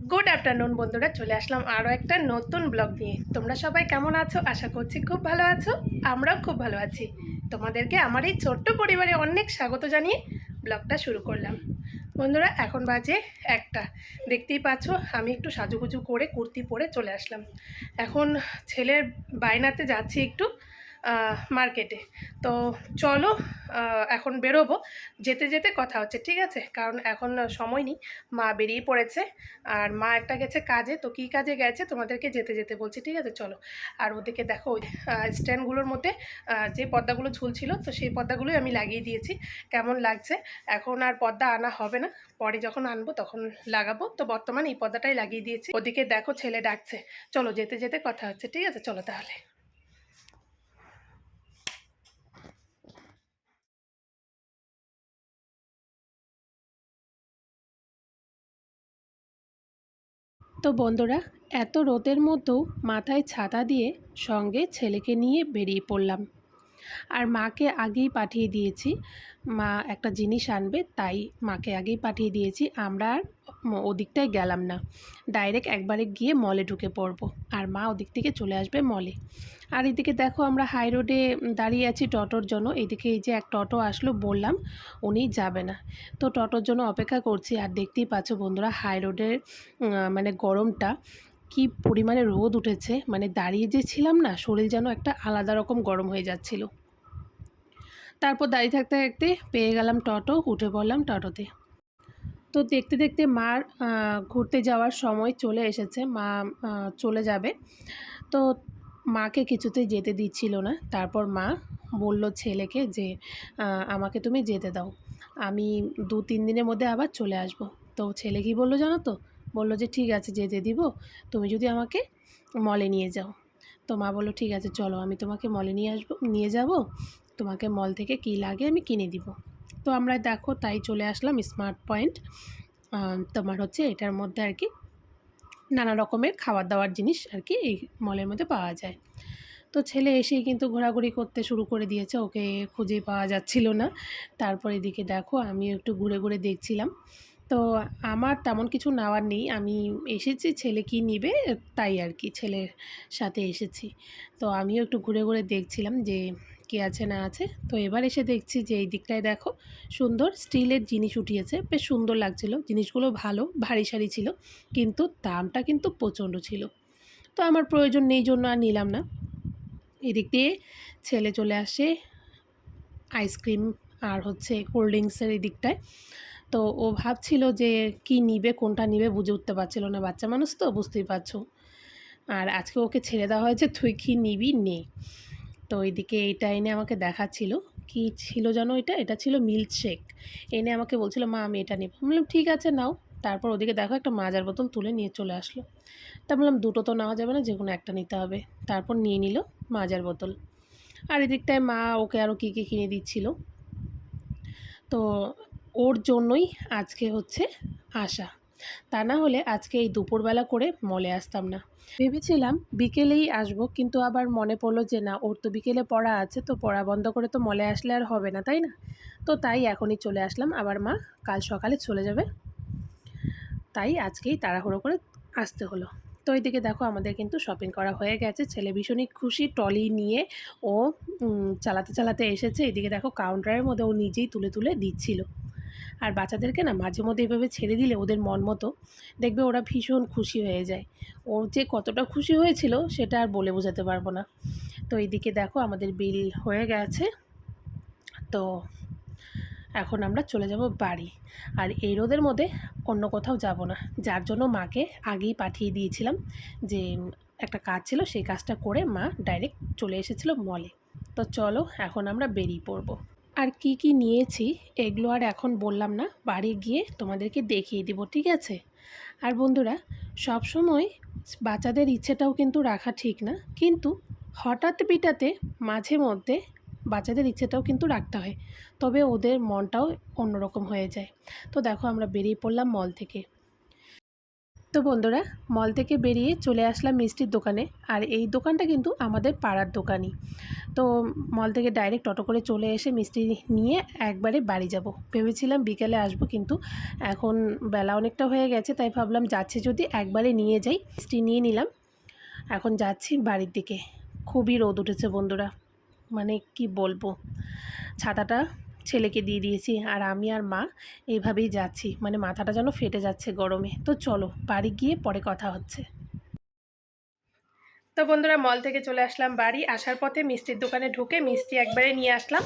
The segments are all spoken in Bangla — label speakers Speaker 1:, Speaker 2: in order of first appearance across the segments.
Speaker 1: গুড আফটারনুন বন্ধুরা, চলে আসলাম আরও একটা নতুন ব্লগ নিয়ে। তোমরা সবাই কেমন আছো? আশা করছি খুব ভালো আছো, আমরাও খুব ভালো আছি। তোমাদেরকে আমার এই ছোট্ট পরিবারে অনেক স্বাগত জানিয়ে ব্লগটা শুরু করলাম। বন্ধুরা, এখন বাজে একটা। দেখতেই পাচ্ছ, আমি একটু সাজুগুজু করে কুর্তি পরে চলে আসলাম। এখন ছেলের বায়নাতে যাচ্ছি একটু। মার্কেটে তো চলো এখন বেরোবো। যেতে যেতে কথা হচ্ছে, ঠিক আছে? কারণ এখন সময় নেই। মা বেরিয়ে পড়েছে, আর মা একটা গেছে কাজে। তো কী কাজে গেছে? তোমাদেরকে যেতে যেতে বলছি, ঠিক আছে? চলো। আর ওদিকে দেখো, ওই স্ট্যান্ডগুলোর মধ্যে যে পর্দাগুলো ঝুলছিল, তো সেই পর্দাগুলোই আমি লাগিয়ে দিয়েছি। কেমন লাগছে? এখন আর পর্দা আনা হবে না। পরে যখন আনব, তখন লাগাবো। তো বর্তমানে এই পর্দাটাই লাগিয়ে দিয়েছি। ওদিকে দেখো, ছেলে ডাকছে। চলো, যেতে যেতে কথা হচ্ছে, ঠিক আছে? চলো তাহলে। তো বন্ধুরা এত রোদের মধ্যেও মাথায় ছাতা দিয়ে সঙ্গে ছেলেকে নিয়ে বেরিয়ে পড়লাম। আর মাকে আগেই পাঠিয়ে দিয়েছি। মা একটা জিনিস আনবে, তাই মাকে আগেই পাঠিয়ে দিয়েছি। আমরা আর ওদিকটায় গেলাম না। ডাইরেক্ট একবারে গিয়ে মলে ঢুকে পড়ব। আর মা ওদিক থেকে চলে আসবে মলে আর এদিকে দেখো আমরা হাই রোডে দাঁড়িয়ে আছি টটোর জন্য। এদিকে এই যে এক টোটো আসলো বললাম, উনি যাবে না। তো টটোর জন্য অপেক্ষা করছি। আর দেখতেই পাচ্ছ বন্ধুরা হাই রোডের মানে গরমটা কি পরিমাণে রোদ উঠেছে। মানে দাঁড়িয়ে যে ছিলাম না, শরীর যেন একটা আলাদা রকম গরম হয়ে যাচ্ছিল। তারপর দাঁড়িয়ে থাকতে থাকতে পেয়ে গেলাম টটো, উঠে পড়লাম টটোতে। তো দেখতে দেখতে মার ঘুরতে যাওয়ার সময় চলে এসেছে, মা চলে যাবে। তো মাকে কিছুতেই যেতে দিচ্ছিল না। তারপর মা বলল ছেলেকে যে আমাকে তুমি যেতে দাও। আমি দু, তিন দিনের মধ্যে আবার চলে আসব। তো ছেলে কি বলল জানো তো? বলল যে ঠিক আছে, যেতে দিব। তুমি যদি আমাকে মলে নিয়ে যাও। তো মা বলল, ঠিক আছে, চলো। আমি তোমাকে মলে নিয়ে আসব, নিয়ে যাব। তোমাকে মল থেকে কী লাগে আমি কিনে দিব। তো আমরা দেখো তাই চলে আসলাম স্মার্ট পয়েন্ট তোমার হচ্ছে এটার মধ্যে আর কি নানা রকমের খাবার দাবার জিনিস আর কি এই মলের মধ্যে পাওয়া যায়। তো ছেলে এসেই কিন্তু ঘোরাঘুরি করতে শুরু করে দিয়েছে, ওকে খুঁজে পাওয়া যাচ্ছিল না। তারপর এদিকে দেখো আমিও একটু ঘুরে ঘুরে দেখছিলাম। তো আমার তেমন কিছু নেওয়ার নেই, আমি এসেছি, ছেলে কি নিবে তাই আর কি, ছেলের সাথে এসেছি। তো আমিও একটু ঘুরে ঘুরে দেখছিলাম যে কে আছে না আছে। তো এবার এসে দেখছি যে এই দিকটায় দেখো সুন্দর স্টিলের জিনিস উঠিয়েছে। বেশ সুন্দর লাগছিল। জিনিসগুলো ভালো, ভারী সারি ছিল, কিন্তু দামটা কিন্তু প্রচণ্ড ছিল। তো আমার প্রয়োজন নেই জন্য আর নিলাম না। এদিক দিয়ে ছেলে চলে আসে আইসক্রিম আর হচ্ছে কোল্ড ড্রিঙ্কসের এই দিকটায়। তো ও ভাবছিল যে কি নিবে, কোনটা নিবে বুঝে উঠতে পারছিল না। বাচ্চা মানুষ তো, বুঝতেই পারছ। আর আজকে ওকে ছেড়ে দেওয়া হয়েছে, তুই কি নিবি? নে। তো এইদিকে এইটা এনে আমাকে দেখাচ্ছিল। কি ছিল জানো এটা? এটা ছিল মিল্কশেক এনে আমাকে বলছিল, মা, আমি এটা নেব। বললাম, ঠিক আছে, নাও। তারপর ওদিকে দেখো একটা মাজার বোতল তুলে নিয়ে চলে আসলো। তা বললাম, দুটো তো নেওয়া যাবে না, যে কোনো একটা নিতে হবে। তারপর নিয়ে নিল মাজার বোতল। আর এদিকটায় মা ওকে আরও কী কী কিনে দিচ্ছিল। তো ওর জন্যই আজকে হচ্ছে আসা তা না হলে আজকে এই দুপুরবেলা করে মলে আসতাম না। ভেবেছিলাম বিকেলেই আসব, কিন্তু আবার মনে পড়ল যে না, ওর তো বিকেলে পড়া আছে, তো পড়া বন্ধ করে তো মলে আসলে আর হবে না, তাই না? তো তাই এখনই চলে আসলাম, আবার মা কাল সকালে চলে যাবে। তাই আজকেই তাড়াহুড়ো করে আসতে হলো। তো এইদিকে দেখো আমাদের কিন্তু শপিং করা হয়ে গেছে, ছেলে ভীষণই খুশি টলি নিয়ে ও চালাতে চালাতে এসেছে। এদিকে দেখো কাউন্টারের মধ্যে ও নিজেই তুলে তুলে দিচ্ছিল। আর বাচ্চাদেরকে না মাঝে মধ্যে এভাবে ছেড়ে দিলে ওদের মন মতো দেখবে ওরা ভীষণ খুশি হয়ে যায়। ও যে কতটা খুশি হয়েছিল সেটা আর বলে বোঝাতে পারব না। তো এইদিকে দেখো আমাদের বিল হয়ে গেছে। তো এখন আমরা চলে যাব বাড়ি। আর এই রোদের মধ্যে অন্য কোথাও যাব না। যার জন্য মাকে আগেই পাঠিয়ে দিয়েছিলাম যে একটা কাজ ছিল সেই কাজটা করে মা ডাইরেক্ট চলে এসেছিল মলে তো চলো এখন আমরা বেরিয়ে পড়ব। আর কি কি নিয়েছি, এগুলো আর এখন বললাম না। বাড়ি গিয়ে তোমাদেরকে দেখিয়ে দিব, ঠিক আছে? আর বন্ধুরা সব সময় বাচ্চাদের ইচ্ছেটাও কিন্তু রাখা ঠিক না। কিন্তু হঠাৎ পিটাতে মাঝে মধ্যে বাচ্চাদের ইচ্ছেটাও কিন্তু রাখতে হয়। তবে ওদের মনটাও অন্যরকম হয়ে যায়। তো দেখো, আমরা বেরিয়ে পড়লাম মল থেকে। তো বন্ধুরা মল থেকে বেরিয়ে চলে আসলাম মিষ্টির দোকানে। আর এই দোকানটা কিন্তু আমাদের পাড়ার দোকানই। তো মল থেকে ডাইরেক্ট অটো করে চলে এসে মিষ্টি নিয়ে একবারে বাড়ি যাব। ভেবেছিলাম বিকেলে আসব কিন্তু এখন বেলা অনেকটা হয়ে গেছে, তাই ভাবলাম যাচ্ছে যদি একবারে নিয়ে যাই। মিষ্টি নিয়ে নিলাম। এখন যাচ্ছি বাড়ির দিকে। খুবই রোদ উঠেছে বন্ধুরা। মানে কি বলব? ছাতাটা ছেলেকে দিয়ে দিয়েছি আর আমি আর মা এইভাবেই যাচ্ছি। মানে মাথাটা যেন ফেটে যাচ্ছে গরমে। তো চলো, বাড়ি গিয়ে পরে কথা হচ্ছে। তো বন্ধুরা মল থেকে চলে আসলাম বাড়ি। আসার পথে মিষ্টির দোকানে ঢুকে মিষ্টি একবারে নিয়ে আসলাম।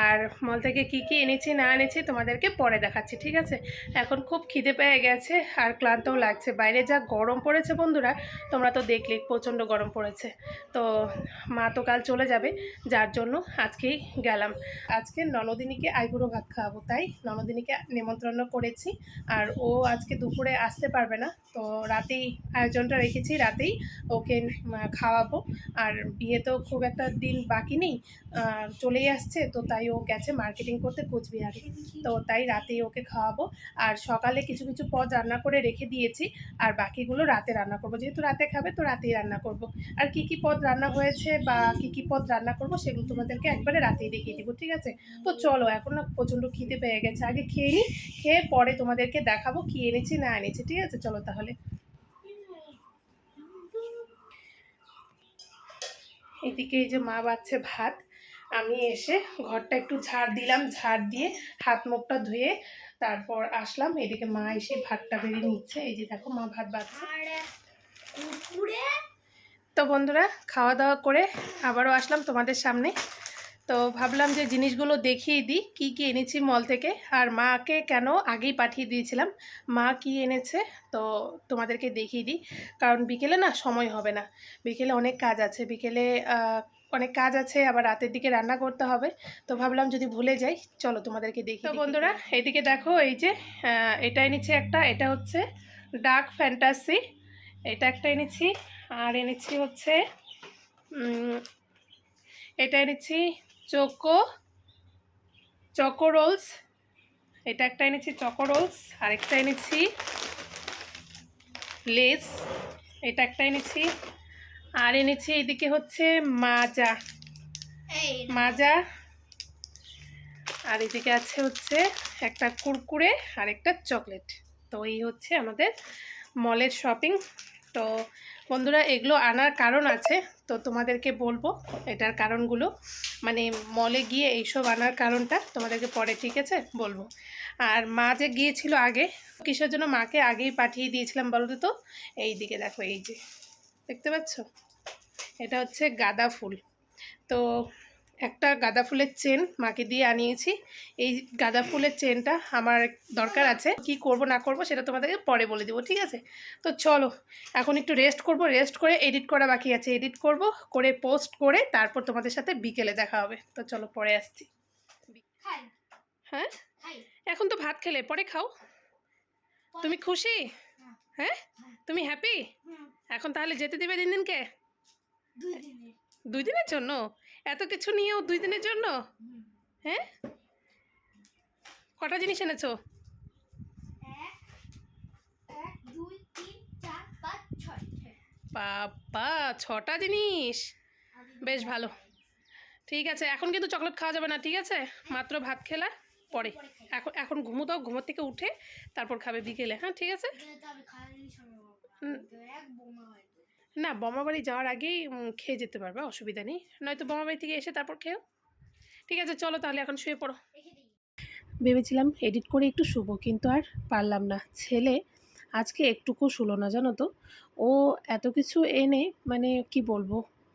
Speaker 1: আর মল থেকে কি কি এনেছি, না এনেছি তোমাদেরকে পরে দেখাচ্ছি, ঠিক আছে? এখন খুব খিদে পেয়ে গেছে আর ক্লান্তও লাগছে। বাইরে যা গরম পড়েছে বন্ধুরা, তোমরা তো দেখলে প্রচণ্ড গরম পড়েছে। তো মা তো কাল চলে যাবে, যার জন্য আজকেই গেলাম। আজকে ননদিনীকে আইবুড়ো ভাত খাওয়াবো, তাই ননদিনীকে নেমন্ত্রণ করেছি। আর ও আজকে দুপুরে আসতে পারবে না, তো রাতেই আয়োজনটা রেখেছি, রাতেই ওকে খাওয়াবো। আর বিয়ে তো খুব একটা দিন বাকি নেই চলেই আসছে, তো তাই ও গেছে মার্কেটিং করতে কোচবিহারে। তো তাই রাতেই ওকে খাওয়াবো। আর সকালে কিছু কিছু পদ রান্না করে রেখে দিয়েছি, আর বাকিগুলো রাতে রান্না করব। যেহেতু রাতে খাবে, তো রাতেই রান্না করব। আর কি কি পদ রান্না হয়েছে বা কি কি পদ রান্না করব, সেগুলো তোমাদেরকে একবারে রাতেই দেখিয়ে দিব, ঠিক আছে? তো চলো, এখন না প্রচণ্ড খিদে পেয়ে গেছে। আগে খেয়ে নিই খেয়ে পরে তোমাদেরকে দেখাবো কি এনেছি, না এনেছি, ঠিক আছে? চলো তাহলে। এদিকে এই যে মা বাচ্ছে ভাত আমি এসে ঘরটা একটু ঝাড় দিলাম ঝাড় দিয়ে হাত মুখটা ধুয়ে তারপর আসলাম। এদিকে মা এসে ভাতটা বেরিয়ে নিচ্ছে। এই যে দেখো মা ভাত বাচ্ছে। তো বন্ধুরা খাওয়া দাওয়া করে আবারও আসলাম তোমাদের সামনে। তো ভাবলাম যে জিনিসগুলো দেখিয়ে দিই কী কী এনেছি মল থেকে। আর মাকে কেন আগেই পাঠিয়ে দিয়েছিলাম মা কি এনেছে তো তোমাদেরকে দেখিয়ে দিই। কারণ বিকেলে না সময় হবে না বিকেলে অনেক কাজ আছে বিকেলে অনেক কাজ আছে আবার রাতের দিকে রান্না করতে হবে। তো ভাবলাম যদি ভুলে যাই চলো তোমাদেরকে দেখি তো বন্ধুরা এদিকে দেখো এই যে এটা এনেছি একটা এটা হচ্ছে ডার্ক ফ্যান্টাসি এটা একটা এনেছি আর এনেছি হচ্ছে এটা এনেছি চোকো চকো রোলস এটা একটা এনেছি চকো রোলস আরেকটা এনেছি লেস এটা একটা এনেছি আর এনেছি এদিকে হচ্ছে মাজা। মাজা আর এদিকে আছে হচ্ছে একটা কুরকুরে আর একটা চকলেট। তো এই হচ্ছে আমাদের মলের শপিং। তো বন্ধুরা, এগুলো আনার কারণ আছে। তো তোমাদেরকে বলব এটার কারণগুলো। মানে মলে গিয়ে এইসব আনার কারণটা তোমাদেরকে পরে ঠিক আছে? বলব। আর মা যে গিয়েছিল আগে, কিসের জন্য মাকে আগেই পাঠিয়ে দিয়েছিলাম বলো তো? এই দিকে দেখো, এই যে। দেখতে পাচ্ছ? এটা হচ্ছে গাঁদা ফুল। তো একটা গাঁদা ফুলের চেন মাকে দিয়ে আনিয়েছি। এই গাঁদা ফুলের চেনটা আমার দরকার আছে। কি করব না করব সেটা তোমাদেরকে পরে বলে দেবো ঠিক আছে? তো চলো এখন একটু রেস্ট করব রেস্ট করে এডিট করা বাকি আছে। এডিট করব করে পোস্ট করে তারপর তোমাদের সাথে বিকেলে দেখা হবে। তো চলো পরে আসছি। হ্যাঁ? এখন তো ভাত খেলে পরে খাও। তুমি খুশি? হ্যাঁ। তুমি হ্যাপি এখন তাহলে যেতে দিবে দিন দিনকে? দুই দিনের জন্য? এত কিছু নিয়েও দুই দিনের জন্য? হ্যাঁ? কটা জিনিস এনেছো? বাবা ছটা জিনিস। বেশ ভালো। ঠিক আছে এখন কিন্তু চকলেট খাওয়া যাবে না ঠিক আছে? মাত্র ভাত খেলা পরে। এখন এখন ঘুমো দাও ঘুমোর থেকে উঠে তারপর খাবে বিকেলে হ্যাঁ ঠিক আছে। না বোমাবাড়ি যাওয়ার আগেই খেয়ে যেতে পারবে অসুবিধা নেই। নয়তো বোমাবাড়ি থেকে এসে তারপর খেয়েও। ঠিক আছে চলো তাহলে এখন শুয়ে পড়ো। ভেবেছিলাম এডিট করে একটু শুভ কিন্তু আর পারলাম না। ছেলে আজকে একটুকু শুলো না জানো তো? ও এত কিছু এনে মানে কি বলব?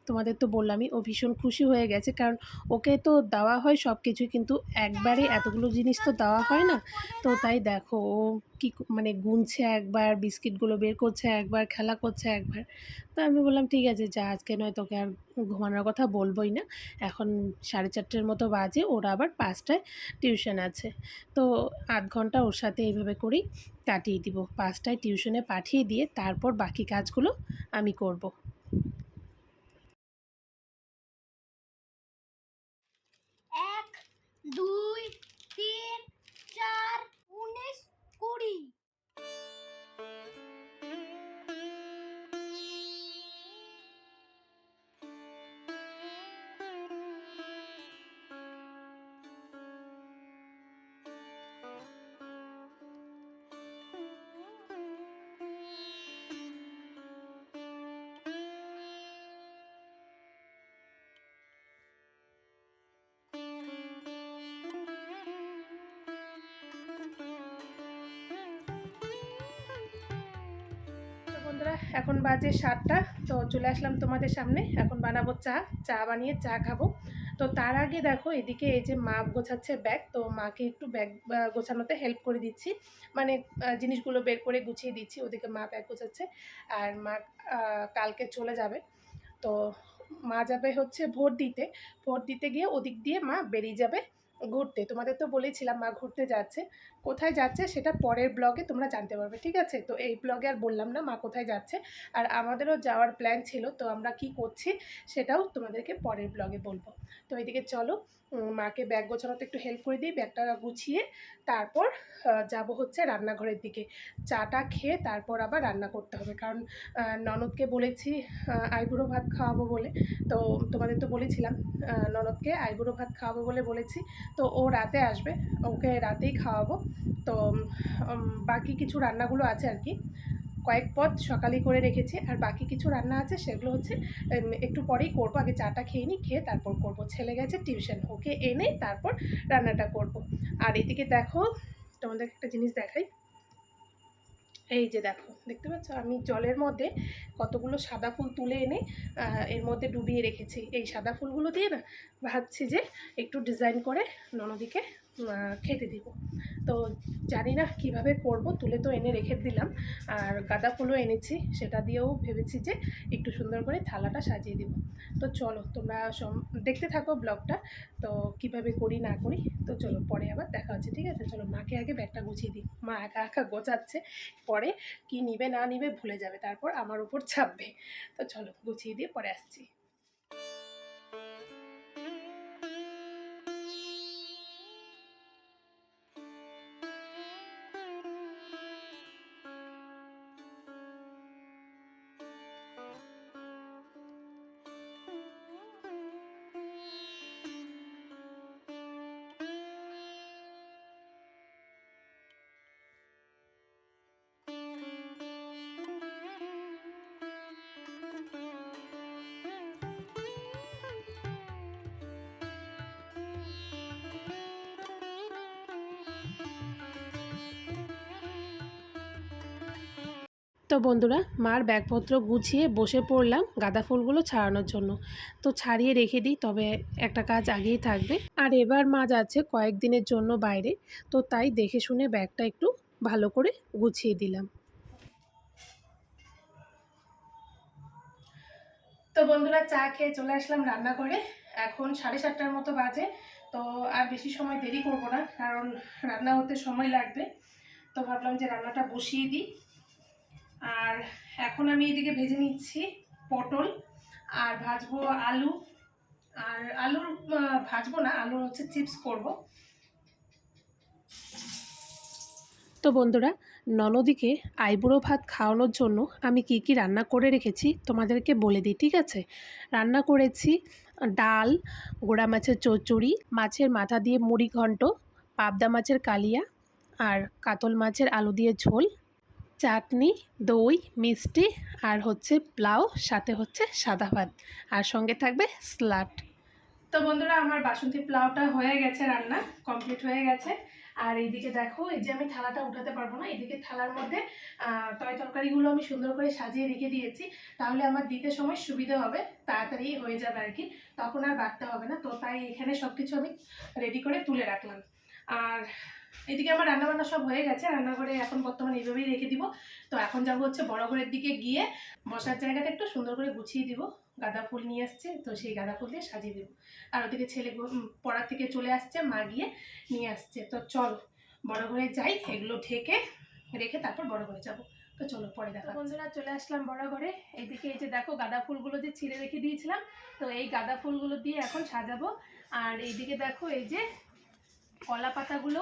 Speaker 1: তোমাদের তো বললামই, ও ভীষণ খুশি হয়ে গেছে। কারণ ওকে তো দেওয়া হয় সব কিছু কিন্তু একবারে এতগুলো জিনিস তো দেওয়া হয় না। তো তাই দেখো, ও কি মানে গুনছে একবার, বিস্কিটগুলো বের করছে একবার, খেলা করছে একবার। তো আমি বললাম, ঠিক আছে, যা আজকে নয় তোকে আর ঘুমানোর কথা বলবোই না। এখন সাড়ে চারটের মতো বাজে, ওরা আবার পাঁচটায় টিউশন আছে। তো আধ ঘণ্টা ওর সাথে এইভাবে করেই কাটিয়ে দিব। পাঁচটায় টিউশনে পাঠিয়ে দিয়ে তারপর বাকি কাজগুলো আমি করব।
Speaker 2: এক দুই তিন চার উনিশ কুড়ি।
Speaker 1: বন্ধুরা, এখন বাজে সাতটা। তো চলে আসলাম তোমাদের সামনে। এখন বানাবো চা। চা বানিয়ে চা খাব। তো তার আগে দেখো, এদিকে এই যে মা গোছাচ্ছে ব্যাগ, তো মাকে একটু ব্যাগ গোছানোতে হেল্প করে দিচ্ছি। মানে জিনিসগুলো বের করে গুছিয়ে দিচ্ছি। ওদিকে মা ব্যাগ গোছাচ্ছে আর মা কালকে চলে যাবে। তো মা যাবে হচ্ছে ভোট দিতে। ভোট দিতে গিয়ে ওদিক দিয়ে মা বেরিয়ে যাবে। ঘুরতে, তোমাদের তো বলেছিলাম মা ঘুরতে যাচ্ছে। কোথায় যাচ্ছে সেটা পরের ব্লগে তোমরা জানতে পারবে, ঠিক আছে? তো এই ব্লগে আর বললাম না মা কোথায় যাচ্ছে। আর আমাদেরও যাওয়ার প্ল্যান ছিল, তো আমরা কি করছি সেটাও তোমাদেরকে পরের ব্লগে বলব। তো এদিকে চলো মাকে ব্যাগ গোছানোতে একটু হেল্প করে দিই, ব্যাগটা গুছিয়ে তারপর যাব হচ্ছে রান্নাঘরের দিকে। চাটা খেয়ে তারপর আবার রান্না করতে হবে। কারণ ননদকে বলেছি আইবুড়ো ভাত খাওয়াবো বলে। তো তোমাদের তো বলেছিলাম ননদকে আইবুড়ো ভাত খাওয়াবো বলে বলেছি। তো ও রাতে আসবে, ওকে রাতেই খাওয়াবো। তো বাকি কিছু রান্নাগুলো আছে আর কি। কয়েক পদ সকালে করে রেখেছি, আর বাকি কিছু রান্না আছে সেগুলো হচ্ছে একটু পরেই করব, আগে চাটা খেয়ে নিই, খেয়ে তারপর করব। ছেলে গেছে টিউশন, ওকে এনে তারপর রান্নাটা করব। আর এদিকে দেখো, তোমাদের একটা জিনিস দেখাই। এই যে দেখো, দেখতে পাচ্ছ? আমি জলের মধ্যে কতগুলো সাদা ফুল তুলে এনে এর মধ্যে ডুবিয়ে রেখেছি। এই সাদা ফুলগুলো দিয়ে না, ভাবছি যে একটু ডিজাইন করে ননদিকে খেতে দিব। তো জানি না কীভাবে করব, তুলে তো এনে রেখে দিলাম। আর গাঁদা ফুলও এনেছি, সেটা দিয়েও ভেবেছি যে একটু সুন্দর করে থালাটা সাজিয়ে দিব। তো চলো, তোমরা দেখতে থাকো ব্লগটা। তো কীভাবে করি না করি, তো চলো পরে আবার দেখা হচ্ছে, ঠিক আছে? চলো মাকে আগে ব্যাগটা গুছিয়ে দিই। মা একা একা গোছাচ্ছে, পরে কি নিবে না নিবে ভুলে যাবে, তারপর আমার উপর ছাপবে তো চলো গুছিয়ে দিয়ে পরে আসছি। তো বন্ধুরা, মার ব্যাগপত্র গুছিয়ে বসে পড়লাম গাঁদা ফুলগুলো ছাড়ানোর জন্য। তো ছাড়িয়ে রেখে দিই, তবে একটা কাজ আগেই থাকবে। আর এবার মা যাচ্ছে কয়েকদিনের জন্য বাইরে, তো তাই দেখে শুনে ব্যাগটা একটু ভালো করে গুছিয়ে দিলাম। তো বন্ধুরা, চা খেয়ে চলে আসলাম রান্নাঘরে। এখন সাড়ে সাতটার মতো বাজে। তো আর বেশি সময় দেরি করব না, কারণ রান্না হতে সময় লাগবে। তো ভাবলাম যে রান্নাটা বসিয়ে দিই। আর এখন আমি এদিকে ভেজে নিচ্ছি পটল, আর ভাজবো আলু। আর আলুর ভাজবো না, আলুর হচ্ছে চিপস করব। তো বন্ধুরা, ননদিকে আইবুড়ো ভাত খাওয়ানোর জন্য আমি কি কি রান্না করে রেখেছি তোমাদেরকে বলে দিই, ঠিক আছে? রান্না করেছি ডাল, গোড়া মাছের চচ্চড়ি, মাছের মাথা দিয়ে মুড়ি ঘন্ট, পাবদা মাছের কালিয়া আর কাতল মাছের আলু দিয়ে ঝোল, চাটনি, দই, মিষ্টি আর হচ্ছে প্লাউ সাথে হচ্ছে সাদা ভাত। আর সঙ্গে থাকবে স্লাট তো বন্ধুরা, আমার বাসন্তী প্লাউটা হয়ে গেছে রান্না, কমপ্লিট হয়ে গেছে। আর এইদিকে দেখো, এই যে আমি থালাটা উঠাতে পারব না এদিকে থালার মধ্যে তয় তরকারিগুলো আমি সুন্দর করে সাজিয়ে রেখে দিয়েছি, তাহলে আমার দিতে সময় সুবিধা হবে, তাড়াতাড়ি হয়ে যাবে আর কি, তখন আর বাড়তে হবে না, তো তাই এখানে সব কিছু আমি রেডি করে তুলে রাখলাম। আর এদিকে আমার রান্নাবান্না সব হয়ে গেছে, রান্নাঘরে এখন বর্তমানে এইভাবেই রেখে দিব, তো এখন যাব হচ্ছে বড় ঘরের দিকে গিয়ে, বসার জায়গাটা একটু সুন্দর করে গুছিয়ে দিব। গাঁদা ফুল নিয়ে আসছে তো সেই গাঁদা ফুল দিয়ে সাজিয়ে দেবো। আর ওদিকে ছেলে পড়ার থেকে চলে আসছে মা গিয়ে নিয়ে আসছে। তো চল বড় ঘরে যাই এগুলো ঢেকে রেখে তারপর বড় ঘরে যাব। তো চলো পরে দেখা বন্ধুরা চলে আসলাম বড় ঘরে। এইদিকে এই যে দেখো গাঁদা ফুলগুলো যে ছিঁড়ে রেখে দিয়েছিলাম তো এই গাঁদা ফুলগুলো দিয়ে এখন সাজাবো। আর এইদিকে দেখো এই যে কলা পাতাগুলো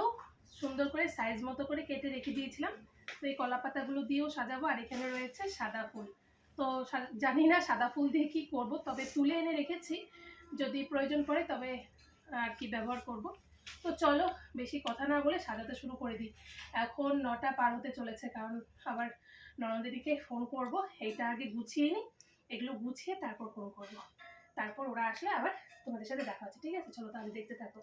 Speaker 1: সুন্দর করে সাইজ মতো করে কেটে রেখে দিয়েছিলাম। তো এই কলা পাতাগুলো দিয়েও সাজাবো। আর এখানে রয়েছে সাদা ফুল। তো জানি না সাদা ফুল দিয়ে কি করব, তবে তুলে এনে রেখেছি। যদি প্রয়োজন পড়ে তবে আর কি ব্যবহার করব। তো চলো, বেশি কথা না বলে সাজাতে শুরু করে দিই। এখন নটা পার হতে চলেছে, কারণ আবার ননদিদিকে ফোন করব। এইটা আগে গুছিয়ে নিই, এগুলো গুছিয়ে তারপর ফোন করব। তারপর ওরা আসলে আবার তোমাদের সাথে দেখা হচ্ছে, ঠিক আছে? চলো তাহলে দেখতে থাকো।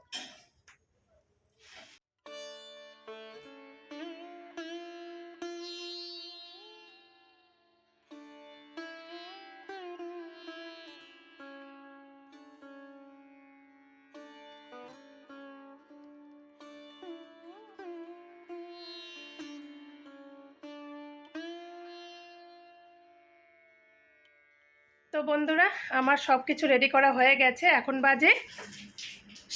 Speaker 1: বন্ধুরা, আমার সব কিছু রেডি করা হয়ে গেছে। এখন বাজে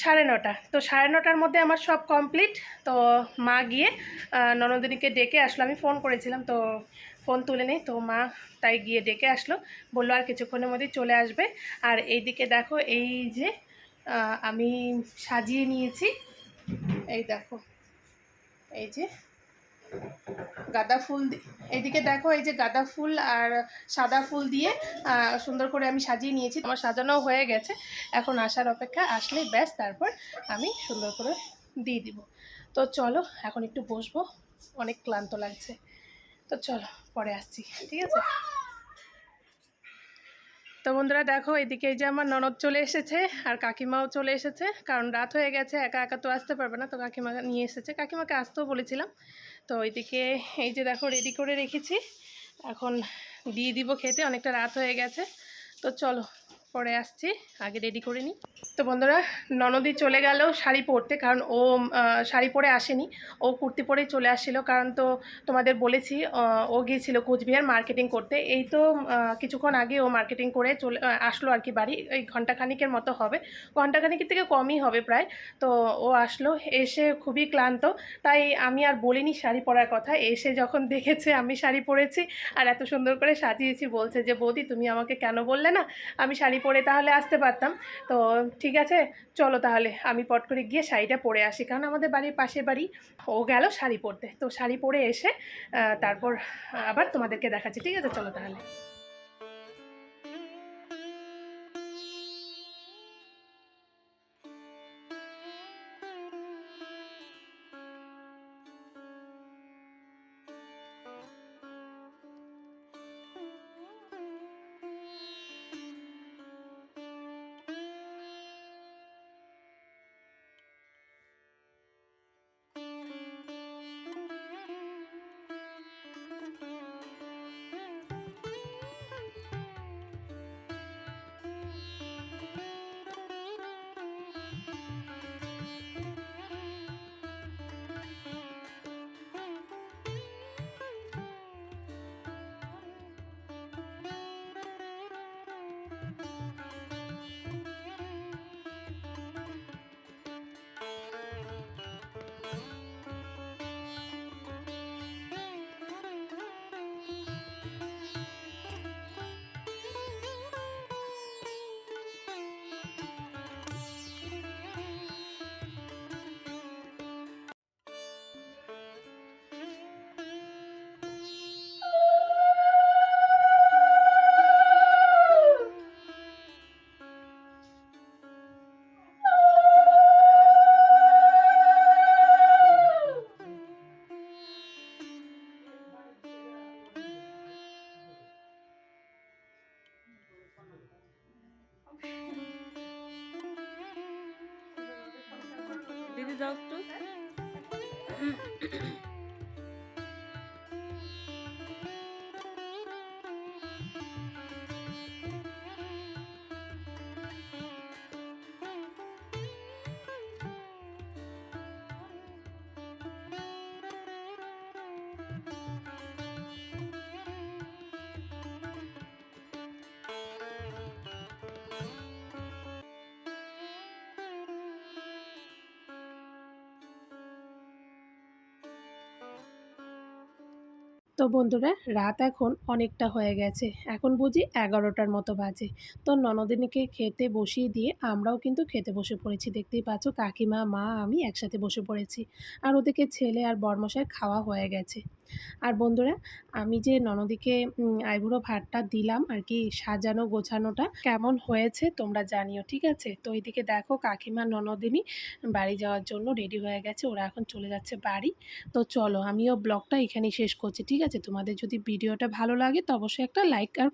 Speaker 1: সাড়ে নটা। তো সাড়ে নটার মধ্যে আমার সব কমপ্লিট তো মা গিয়ে ননদিনীকে ডেকে আসলো। আমি ফোন করেছিলাম, তো ফোন তুলে নেই। তো মা তাই গিয়ে ডেকে আসলো। বলল, আর কিছুক্ষণের মধ্যেই চলে আসবে। আর এইদিকে দেখো, এই যে আমি সাজিয়ে নিয়েছি। এই দেখো, এই যে গাঁদা ফুল এইদিকে দেখো, এই যে গাঁদা ফুল আর সাদা ফুল দিয়ে সুন্দর করে আমি সাজিয়ে নিয়েছি। আমার সাজানো হয়ে গেছে। এখন আসার অপেক্ষা, আসলে ব্যাস, তারপর আমি সুন্দর করে দিয়ে দিব। তো চলো, এখন একটু বসবো। অনেক ক্লান্ত লাগছে। তো চলো, পরে আসছি, ঠিক আছে? তো বন্ধুরা, দেখো, এদিকে এই যে আমার ননদ চলে এসেছে আর কাকিমাও চলে এসেছে। কারণ রাত হয়ে গেছে, একা একা তো আসতে পারবে না। তো কাকিমা নিয়ে এসেছে। কাকিমাকে আসতেও বলেছিলাম। তো ওইদিকে এই যে দেখো রেডি করে রেখেছি। এখন দিয়ে দিব খেতে, অনেকটা রাত হয়ে গেছে। তো চলো। পরে আসছি, আগে রেডি করে নিই। তো বন্ধুরা, ননদি চলে গেল শাড়ি পরতে, কারণ ও শাড়ি পরে আসেনি। ও কুর্তি পরেই চলে আসছিল, কারণ তো তোমাদের বলেছি ও গিয়েছিল কোচবিহার মার্কেটিং করতে। এই তো কিছুক্ষণ আগে ও মার্কেটিং করে চলে আসলো আর কি বাড়ি। এই ঘন্টাখানিকের মতো হবে। ঘন্টাখানিকের থেকে কমই হবে প্রায়। তো ও আসলো, এসে খুবই ক্লান্ত। তাই আমি আর বলিনি শাড়ি পরার কথা। এসে যখন দেখেছে আমি শাড়ি পরেছি, আর এত সুন্দর করে সাজিয়েছি, বলছে যে, বৌদি, তুমি আমাকে কেন বললে না? আমি শাড়ি পরে তাহলে আসতে পারতাম। তো ঠিক আছে, চলো তাহলে আমি পট করে গিয়ে শাড়িটা পরে আসি। কারণ আমাদের বাড়ির পাশের বাড়ি ও গেল শাড়ি পরতে। তো শাড়ি পরে এসে তারপর আবার তোমাদেরকে দেখাচ্ছি। ঠিক আছে, চলো তাহলে।
Speaker 3: দিদি যাও একটু
Speaker 1: তো বন্ধুরা, রাত এখন অনেকটা হয়ে গেছে। এখন বুঝি এগারোটার মতো বাজে। তো ননদিনীকে খেতে বসিয়ে দিয়ে আমরাও কিন্তু খেতে বসে পড়েছি। দেখতেই পাচ্ছ কাকিমা, মা, আমি একসাথে বসে পড়েছি। আর ওদেরকে ছেলে আর বর্মশায় খাওয়া হয়ে গেছে। আর বন্ধুরা, আমি যে ননদিকে আইবুড়ো ভাতটা দিলাম আর কি সাজানো গোছানোটা, কেমন হয়েছে তোমরা জানিও, ঠিক আছে? তো এইদিকে দেখো কাকিমা, ননদিনী বাড়ি যাওয়ার জন্য রেডি হয়ে গেছে, ওরা এখন চলে যাচ্ছে বাড়ি। তো চলো, আমিও ব্লগটা এখানেই শেষ করছি, ঠিক আছে? তোমাদের যদি ভিডিওটা ভালো লাগে তো অবশ্যই একটা লাইক আর